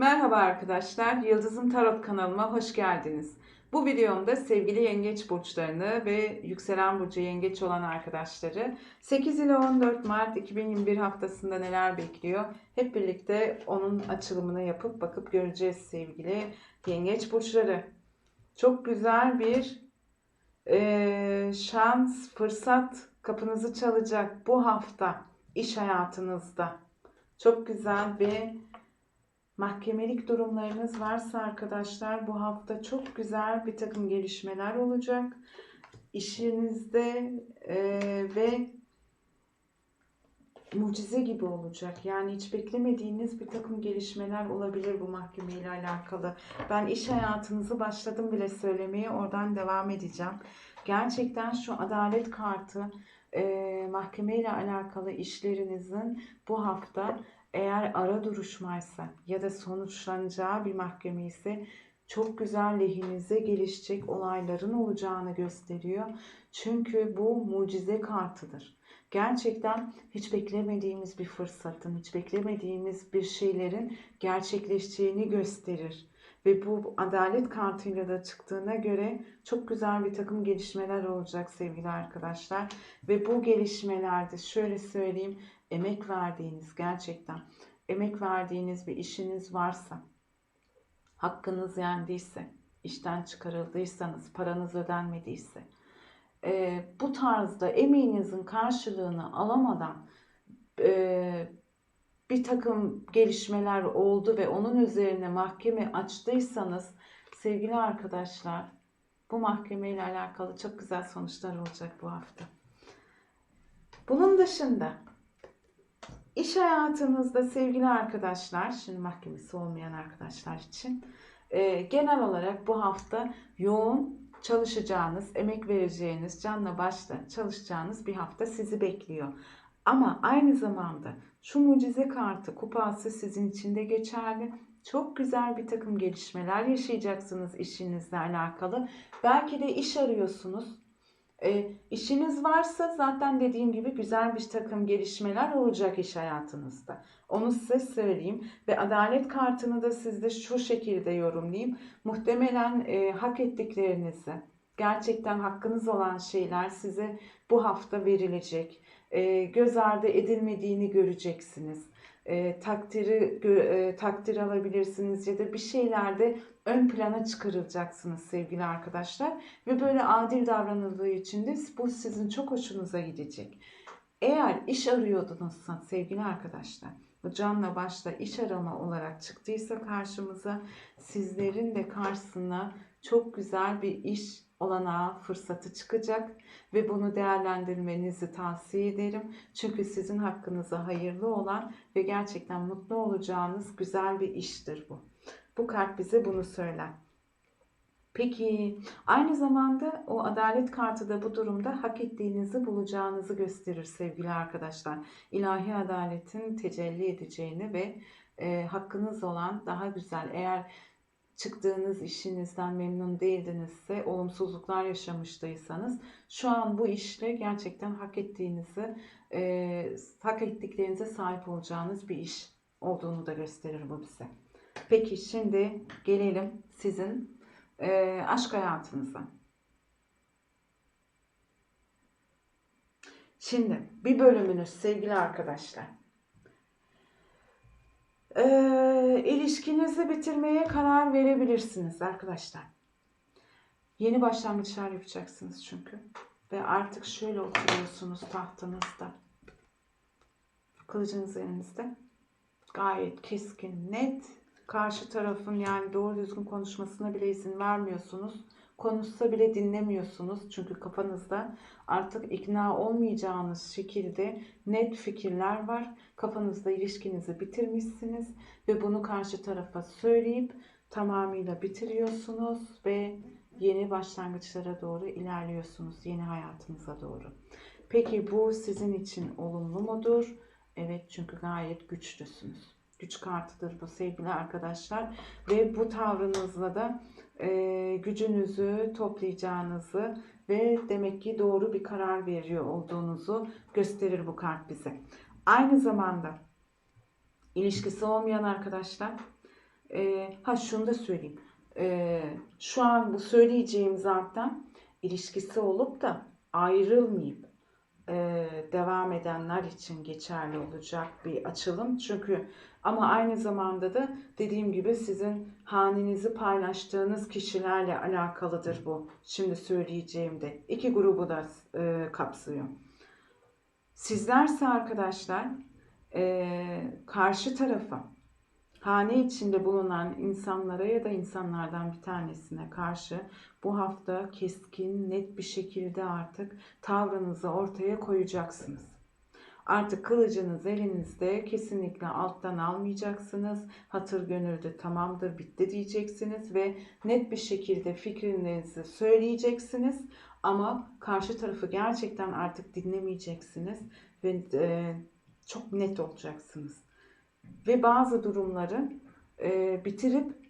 Merhaba arkadaşlar, Yıldızım Tarot kanalıma hoş geldiniz. Bu videomda sevgili yengeç burçlarını ve yükselen burcu yengeç olan arkadaşları 8 ile 14 Mart 2021 haftasında neler bekliyor? Hep birlikte onun açılımını yapıp bakıp göreceğiz sevgili yengeç burçları. Çok güzel bir eee, şans, fırsat kapınızı çalacak bu hafta iş hayatınızda. Çok güzel bir mahkemelik durumlarınız varsa arkadaşlar bu hafta çok güzel bir takım gelişmeler olacak. İşinizde eee, ve mucize gibi olacak. Yani hiç beklemediğiniz bir takım gelişmeler olabilir bu mahkemeyle alakalı. Ben iş hayatınızı başladım bile söylemeye oradan devam edeceğim. Gerçekten şu adalet kartı eee mahkemeyle alakalı işlerinizin bu hafta eğer ara duruşmaysa ya da sonuçlanacağı bir mahkeme ise çok güzel lehinize gelişecek olayların olacağını gösteriyor. Çünkü bu mucize kartıdır. Gerçekten hiç beklemediğimiz bir fırsatın, hiç beklemediğimiz bir şeylerin gerçekleşeceğini gösterir. Ve bu adalet kartıyla da çıktığına göre çok güzel bir takım gelişmeler olacak sevgili arkadaşlar. Ve bu gelişmelerde şöyle söyleyeyim emek verdiğiniz gerçekten emek verdiğiniz bir işiniz varsa hakkınız yendiyse işten çıkarıldıysanız paranız ödenmediyse e, bu tarzda emeğinizin karşılığını alamadan e, bir takım gelişmeler oldu ve onun üzerine mahkeme açtıysanız sevgili arkadaşlar bu mahkemeyle alakalı çok güzel sonuçlar olacak bu hafta. Bunun dışında İş hayatınızda sevgili arkadaşlar, şimdi mahkemesi olmayan arkadaşlar için e, genel olarak bu hafta yoğun çalışacağınız, emek vereceğiniz, canla başla çalışacağınız bir hafta sizi bekliyor. Ama aynı zamanda şu mucize kartı kupası sizin için de geçerli. Çok güzel bir takım gelişmeler yaşayacaksınız işinizle alakalı. Belki de iş arıyorsunuz. E, işiniz varsa zaten dediğim gibi güzel bir takım gelişmeler olacak iş hayatınızda. Onu size söyleyeyim ve adalet kartını da sizde şu şekilde yorumlayayım. Muhtemelen e, hak ettiklerinizi, gerçekten hakkınız olan şeyler size bu hafta verilecek. E, göz ardı edilmediğini göreceksiniz. E, takdiri e, takdir alabilirsiniz ya da bir şeylerde ön plana çıkarılacaksınız sevgili arkadaşlar ve böyle adil davranıldığı için de bu sizin çok hoşunuza gidecek. Eğer iş arıyordunuzsa sevgili arkadaşlar bu canla başla iş arama olarak çıktıysa karşımıza sizlerin de karşısına çok güzel bir iş olanağı fırsatı çıkacak ve bunu değerlendirmenizi tavsiye ederim. Çünkü sizin hakkınıza hayırlı olan ve gerçekten mutlu olacağınız güzel bir iştir bu. Bu kart bize bunu söyler. Peki aynı zamanda o adalet kartı da bu durumda hak ettiğinizi bulacağınızı gösterir sevgili arkadaşlar. İlahi adaletin tecelli edeceğini ve e, hakkınız olan daha güzel eğer çıktığınız işinizden memnun değildinizse, olumsuzluklar yaşamıştıysanız şu an bu işle gerçekten hak ettiğinizi, e, hak ettiklerinize sahip olacağınız bir iş olduğunu da gösterir bu bize. Peki şimdi gelelim sizin e, aşk hayatınıza. Şimdi bir bölümünüz sevgili arkadaşlar. E, ilişkinizi bitirmeye karar verebilirsiniz arkadaşlar. Yeni başlangıçlar yapacaksınız çünkü. Ve artık şöyle oturuyorsunuz tahtınızda. Kılıcınız elinizde. Gayet keskin, net. Karşı tarafın yani doğru düzgün konuşmasına bile izin vermiyorsunuz. Konuşsa bile dinlemiyorsunuz. Çünkü kafanızda artık ikna olmayacağınız şekilde net fikirler var. Kafanızda ilişkinizi bitirmişsiniz ve bunu karşı tarafa söyleyip tamamıyla bitiriyorsunuz ve yeni başlangıçlara doğru ilerliyorsunuz. Yeni hayatınıza doğru. Peki bu sizin için olumlu mudur? Evet çünkü gayet güçlüsünüz. Güç kartıdır bu sevgili arkadaşlar. Ve bu tavrınızla da e, gücünüzü toplayacağınızı ve demek ki doğru bir karar veriyor olduğunuzu gösterir bu kart bize. Aynı zamanda ilişkisi olmayan arkadaşlar e, ha şunu da söyleyeyim. E, şu an bu söyleyeceğim zaten ilişkisi olup da ayrılmayıp devam edenler için geçerli olacak bir açılım. Çünkü ama aynı zamanda da dediğim gibi sizin hanenizi paylaştığınız kişilerle alakalıdır bu. Şimdi söyleyeceğim de. iki grubu da e, kapsıyor. Sizlerse arkadaşlar e, karşı tarafa hane içinde bulunan insanlara ya da insanlardan bir tanesine karşı bu hafta keskin, net bir şekilde artık tavrınızı ortaya koyacaksınız. Artık kılıcınız elinizde kesinlikle alttan almayacaksınız. Hatır gönülde tamamdır bitti diyeceksiniz ve net bir şekilde fikrinizi söyleyeceksiniz. Ama karşı tarafı gerçekten artık dinlemeyeceksiniz ve e, çok net olacaksınız. Ve bazı durumları e, bitirip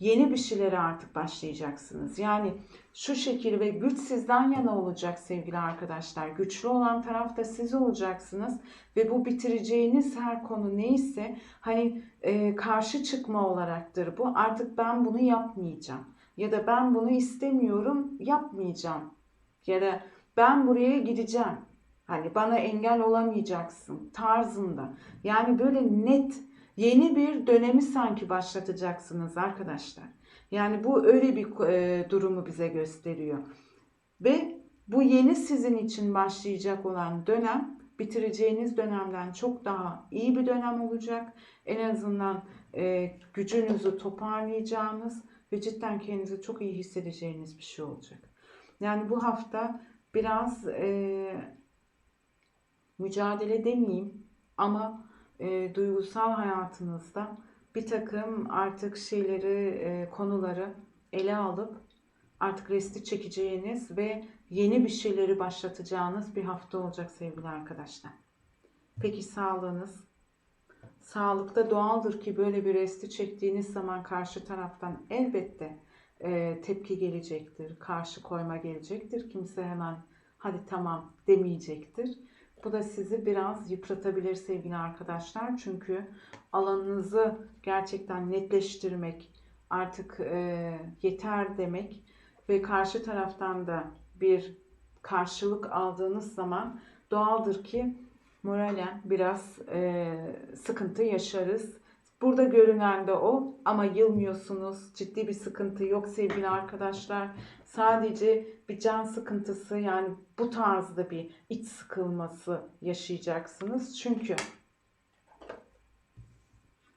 yeni bir şeylere artık başlayacaksınız. Yani şu şekil ve güç sizden yana olacak sevgili arkadaşlar. Güçlü olan taraf da siz olacaksınız ve bu bitireceğiniz her konu neyse hani e, karşı çıkma olaraktır bu. Artık ben bunu yapmayacağım ya da ben bunu istemiyorum yapmayacağım ya da ben buraya gideceğim. Hani bana engel olamayacaksın tarzında. Yani böyle net yeni bir dönemi sanki başlatacaksınız arkadaşlar. Yani bu öyle bir e, durumu bize gösteriyor. Ve bu yeni sizin için başlayacak olan dönem bitireceğiniz dönemden çok daha iyi bir dönem olacak. En azından e, gücünüzü toparlayacağınız ve cidden kendinizi çok iyi hissedeceğiniz bir şey olacak. Yani bu hafta biraz e, mücadele demeyeyim ama e, duygusal hayatınızda bir takım artık şeyleri, e, konuları ele alıp artık resti çekeceğiniz ve yeni bir şeyleri başlatacağınız bir hafta olacak sevgili arkadaşlar. Peki sağlığınız? Sağlıkta doğaldır ki böyle bir resti çektiğiniz zaman karşı taraftan elbette e, tepki gelecektir, karşı koyma gelecektir. Kimse hemen hadi tamam demeyecektir. Bu da sizi biraz yıpratabilir sevgili arkadaşlar. Çünkü alanınızı gerçekten netleştirmek, artık e, yeter demek ve karşı taraftan da bir karşılık aldığınız zaman doğaldır ki moralen biraz e, sıkıntı yaşarız. Burada görünen de o ama yılmıyorsunuz. Ciddi bir sıkıntı yok sevgili arkadaşlar. Sadece bir can sıkıntısı yani bu tarzda bir iç sıkılması yaşayacaksınız. Çünkü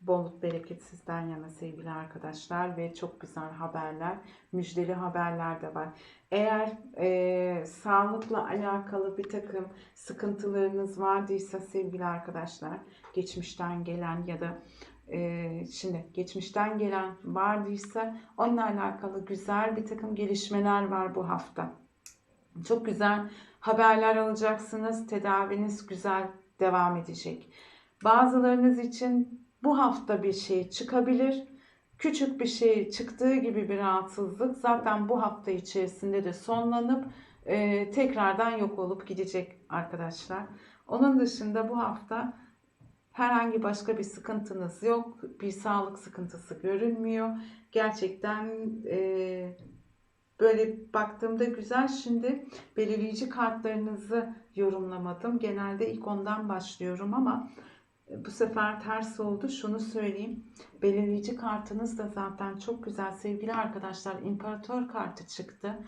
bolluk bereket sizden yana sevgili arkadaşlar ve çok güzel haberler, müjdeli haberler de var. Eğer e, sağlıkla alakalı bir takım sıkıntılarınız vardıysa sevgili arkadaşlar, geçmişten gelen ya da e, şimdi geçmişten gelen vardıysa onunla alakalı güzel bir takım gelişmeler var bu hafta. Çok güzel haberler alacaksınız. Tedaviniz güzel devam edecek. Bazılarınız için bu hafta bir şey çıkabilir. Küçük bir şey çıktığı gibi bir rahatsızlık zaten bu hafta içerisinde de sonlanıp e, tekrardan yok olup gidecek arkadaşlar. Onun dışında bu hafta Herhangi başka bir sıkıntınız yok. Bir sağlık sıkıntısı görünmüyor. Gerçekten e, böyle baktığımda güzel. Şimdi belirleyici kartlarınızı yorumlamadım. Genelde ilk ondan başlıyorum ama bu sefer ters oldu. Şunu söyleyeyim. Belirleyici kartınız da zaten çok güzel. Sevgili arkadaşlar imparator kartı çıktı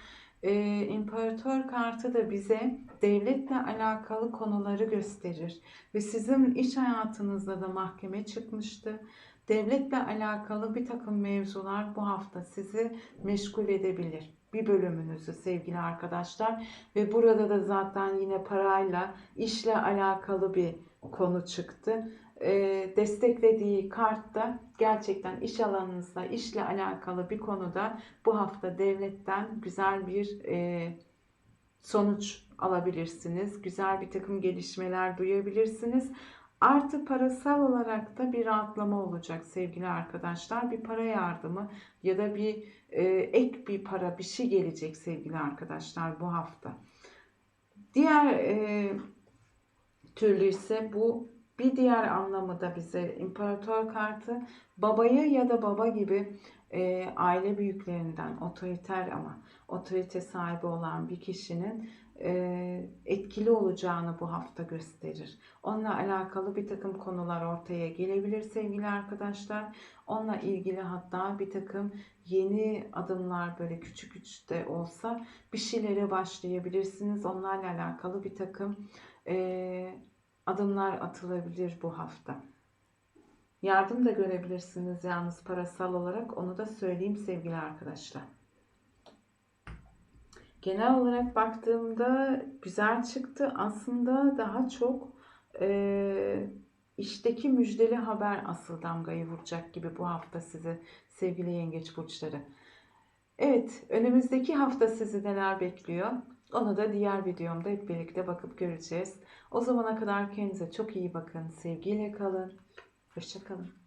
e, imparator kartı da bize devletle alakalı konuları gösterir. Ve sizin iş hayatınızda da mahkeme çıkmıştı. Devletle alakalı bir takım mevzular bu hafta sizi meşgul edebilir. Bir bölümünüzü sevgili arkadaşlar. Ve burada da zaten yine parayla, işle alakalı bir konu çıktı desteklediği kartta gerçekten iş alanınızda, işle alakalı bir konuda bu hafta devletten güzel bir e, sonuç alabilirsiniz. Güzel bir takım gelişmeler duyabilirsiniz. Artı parasal olarak da bir rahatlama olacak sevgili arkadaşlar. Bir para yardımı ya da bir e, ek bir para bir şey gelecek sevgili arkadaşlar bu hafta. Diğer e, türlü ise bu Bir diğer anlamı da bize imparator kartı babayı ya da baba gibi e, aile büyüklerinden otoriter ama otorite sahibi olan bir kişinin e, etkili olacağını bu hafta gösterir. Onunla alakalı bir takım konular ortaya gelebilir sevgili arkadaşlar. Onunla ilgili hatta bir takım yeni adımlar böyle küçük küçük de olsa bir şeylere başlayabilirsiniz. Onlarla alakalı bir takım e, adımlar atılabilir bu hafta. Yardım da görebilirsiniz yalnız parasal olarak onu da söyleyeyim sevgili arkadaşlar. Genel olarak baktığımda güzel çıktı. Aslında daha çok e, işteki müjdeli haber asıl damgayı vuracak gibi bu hafta size sevgili yengeç burçları. Evet, önümüzdeki hafta sizi neler bekliyor? Onu da diğer videomda hep birlikte bakıp göreceğiz. O zamana kadar kendinize çok iyi bakın. Sevgiyle kalın. Hoşçakalın.